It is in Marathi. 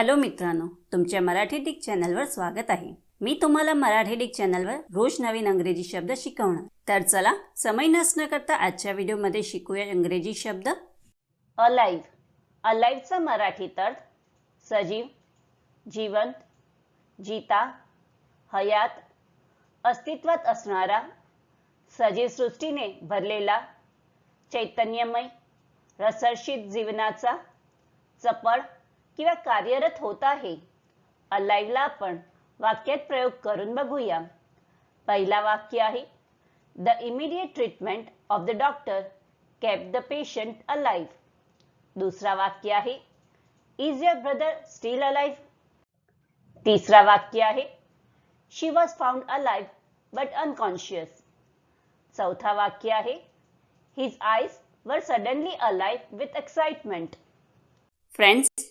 हॅलो मित्रांनो तुमच्या मराठी डिक चॅनलवर स्वागत आहे. मी तुम्हाला मराठी डिक चॅनलवर रोज नवीन अंग्रेजी शब्द शिकवणार. तर चला समय नसणं करता आजच्या व्हिडिओमध्ये शिकूया इंग्रजी शब्द. अलाइव्ह अलाइव्हचा मराठीत अर्थ सजीव जिवंत जीता हयात अस्तित्वात असणारा सजीव सृष्टीने भरलेला चैतन्यमय रसर्षित जीवनाचा चपळ किंवा कार्यरत होत आहे. अलाईव्हला आपण वाक्यात प्रयोग करून बघूया. पहिला वाक्य आहे the immediate treatment of the doctor keep the patient alive दुसरा वाक्य आहे is your brother still alive तिसरा वाक्य आहे she was found alive but unconscious चौथा वाक्य आहे his eyes were suddenly alive with excitement friends